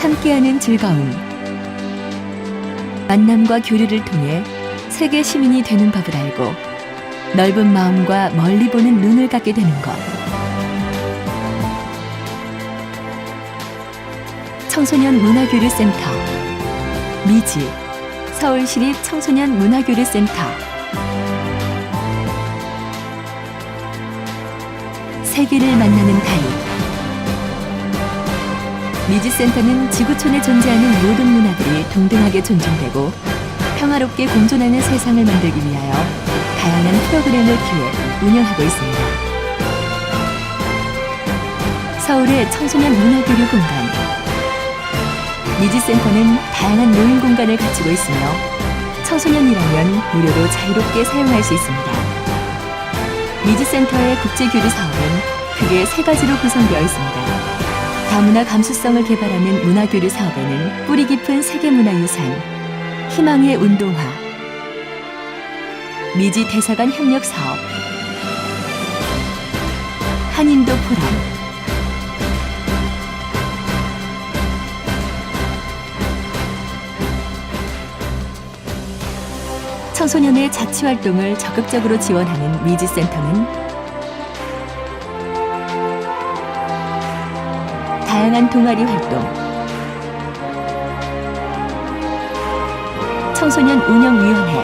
함께하는 즐거움. 만남과 교류를 통해 세계 시민이 되는 법을 알고 넓은 마음과 멀리 보는 눈을 갖게 되는 것. 청소년 문화교류센터 미지 서울시립 청소년 문화교류센터 세계를 만나는 가이드 미지센터는 지구촌에 존재하는 모든 문화들이 동등하게 존중되고 평화롭게 공존하는 세상을 만들기 위하여 다양한 프로그램을 기획, 운영하고 있습니다. 서울의 청소년 문화교류 공간 미지센터는 다양한 노인 공간을 갖추고 있으며 청소년이라면 무료로 자유롭게 사용할 수 있습니다. 미지센터의 국제교류 사업은 크게 세 가지로 구성되어 있습니다. 다문화 감수성을 개발하는 문화교류 사업에는 뿌리 깊은 세계문화유산, 희망의 운동화, 미지 대사관 협력 사업, 한인도 포럼, 청소년의 자치 활동을 적극적으로 지원하는 미지센터는 다양한 동아리 활동, 청소년 운영위원회,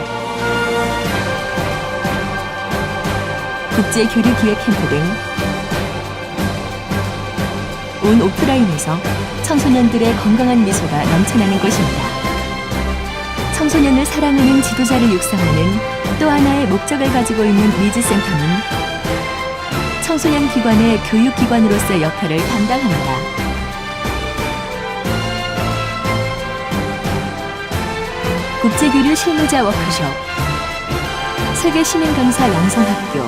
국제교류기획 캠프 등 온 오프라인에서 청소년들의 건강한 미소가 넘쳐나는 곳입니다. 청소년을 사랑하는 지도자를 육성하는 또 하나의 목적을 가지고 있는 미지센터는 청소년 기관의 교육기관으로서의 역할을 담당합니다. 국제교류 실무자 워크숍, 세계 시민 강사 양성학교,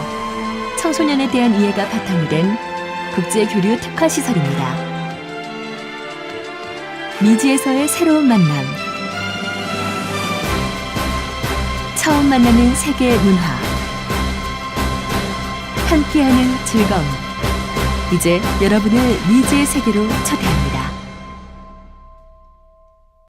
청소년에 대한 이해가 바탕이 된 국제교류 특화 시설입니다. 미지에서의 새로운 만남. 처음 만나는 세계 문화. 함께하는 즐거움. 이제 여러분을 미지의 세계로 초대합니다.